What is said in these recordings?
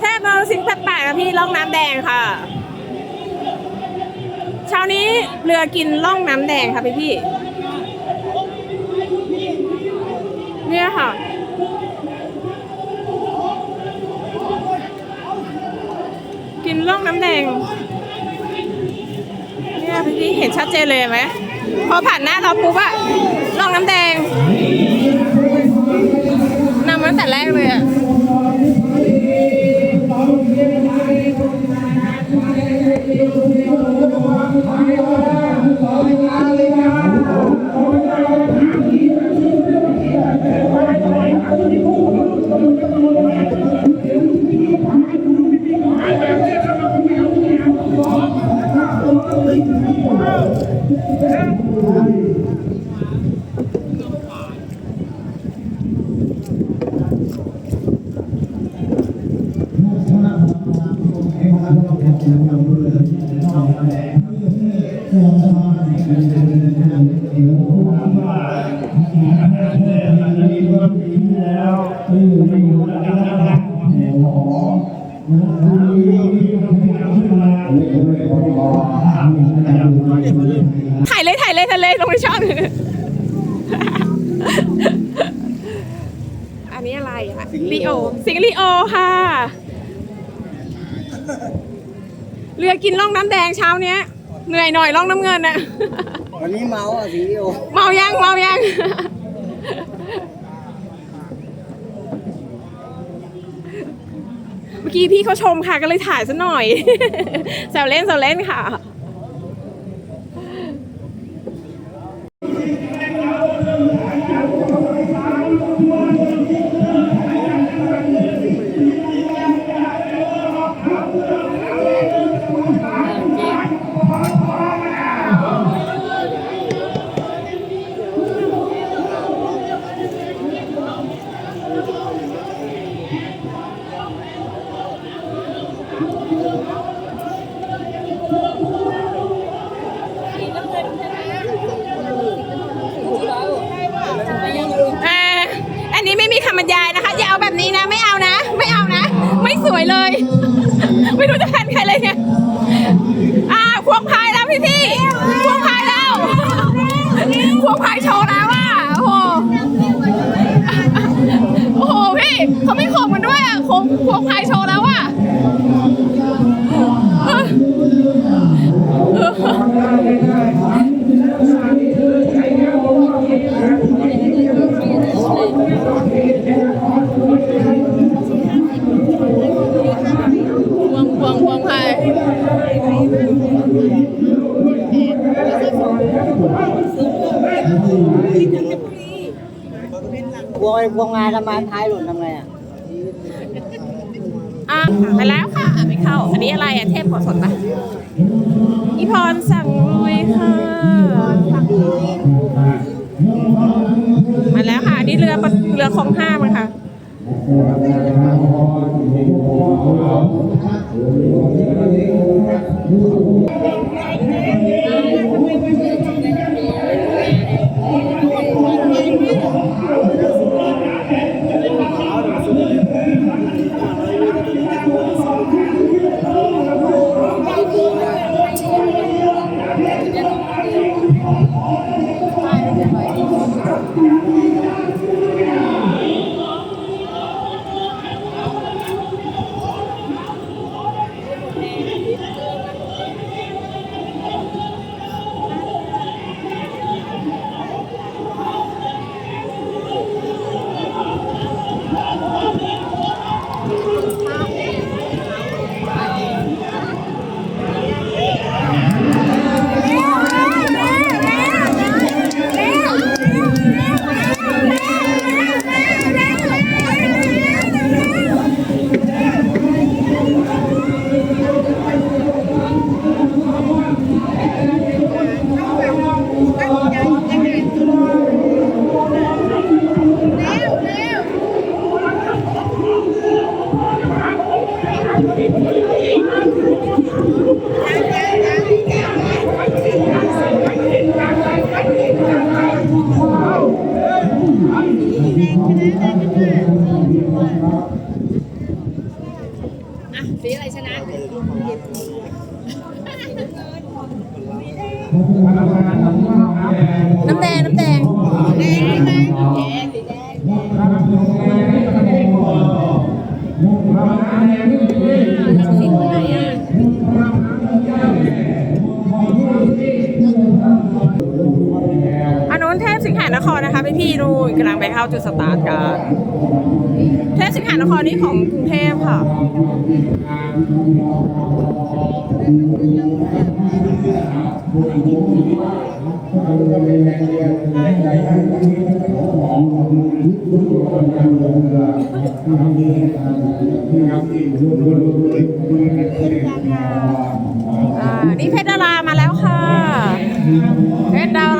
แทบเอาสิ่งแปลกๆนะพี่ล่องน้ำแดงค่ะ เช้านี้เรือกินล่องน้ำแดงค่ะพี่พี่เนี่ยค่ะ กินล่องน้ำแดง เนี่ยพี่พี่เห็นชัดเจนเลยไหมพอผ่านหน้าเราปุ๊บอะล่องน้ำแดง แต่แรกเลยอะ ถ่ายเลยถ่ายเลยถ่ายเลยลงในช่อง อันนี้อะไรอะลีโอ สิงห์ลีโอค่ะ เรือกินล่องน้ำแดงเช้าเนี้ย เหนื่อยหน่อยล่องน้ำเงินอะวันนี้เมาอะสีโอ เมายังเมายังเมื่อกี้พี่เขาชมค่ะก็เลยถ่ายซะหน่อยแซวเล่นแซวเล่นค่ะ วยเลย ไม่รู้จะแท พวงไอ้พวงานทำไมท้ายหล่นทำไงอะอะไปแล้วค่ะไม่เข้า อันนี้อะไรอะเทพขอสดปะอีพรสั่งลุยค่ะมาแล้วค่ะนนี้เรือเรือคลองห้ามั้งค่ะ สีอะไรชนะน้ำแดงน้ำแดงแดงใช่ไหมแดงสีแดงสีอะ นครนะคะพี่พี่ๆนู่นกำลังไปเข้าจุดสตาร์ทกันเทพสิงหานครนี่ของกรุงเทพค่ะอ่านี่เพชรดารามาแล้วค่ะเพชรดารา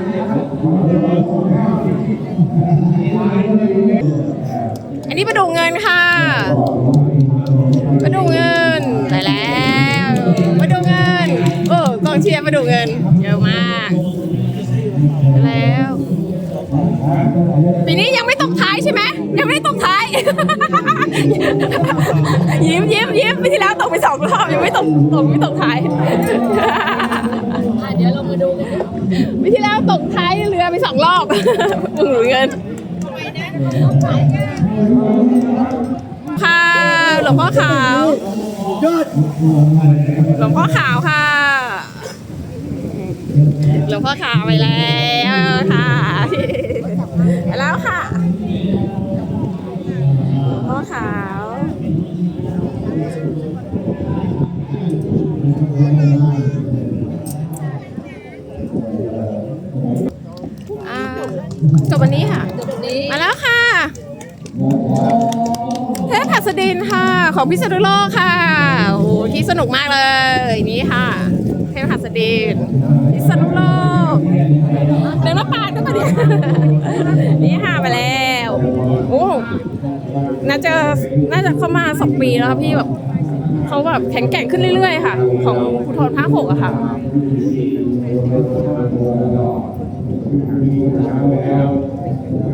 อันนี้ประดูเงินค่ะประดูเงินไปแล้วประดูเงินโอ้กองเชียร์ประดูเงินเยอะมากแล้วปีนี้ยังไม่ตกท้ายใช่ไหมยังไม่ตกท้าย ยิ้มยิ้มยิ้มปีที่แล้วตกไปสองรอบยังไม่ตกตกไม่ตกท้ายเดี๋ยวเรามาดูกันปีที่แล้วตกท้าย ไปสองรอบบุญเงินค่ะหลวงพ่อขาว หลวงพ่อขาวค่ะ หลวงพ่อขาวไปแล้วค่ะ จบวันนี้ค่ะ มาแล้วค่ะเทพหัสดินค่ะ ของพิษณุโลกค่ะโอ้โหที่สนุกมากเลยนี่ค่ะ เทพหัสดินพิษณุโลกเดินมาปาดก็มาดินี่ค่ะไปแล้วโอ้น่าจะน่าจะเข้ามาสองปีแล้วค่ะพี่แบบเขาแบบแข็งแกร่งขึ้นเรื่อยๆ ค่ะ ของภูธรภาคหกอะค่ะ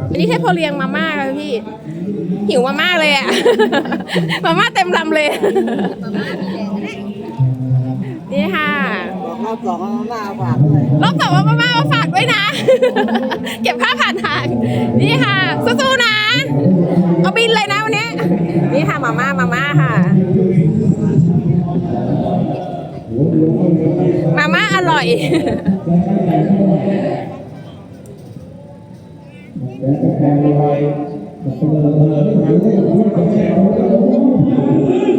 อันนี้เทพโพเลียงมาม่าค่ะพี่ หิวมาม่าเลยอะมาม่าเต็มลำเลย นี่ค่ะบอกรอบสองเอามาฝากด้วยรอบต่อมามาม่ามาฝากด้วยนะ เก็บค่าผ่านทาง นี่ค่ะสู้ๆนะ เอาบินเลยนะวันนี้ นี่ค่ะมาม่ามาม่าค่ะมาม่าอร่อย Thank you.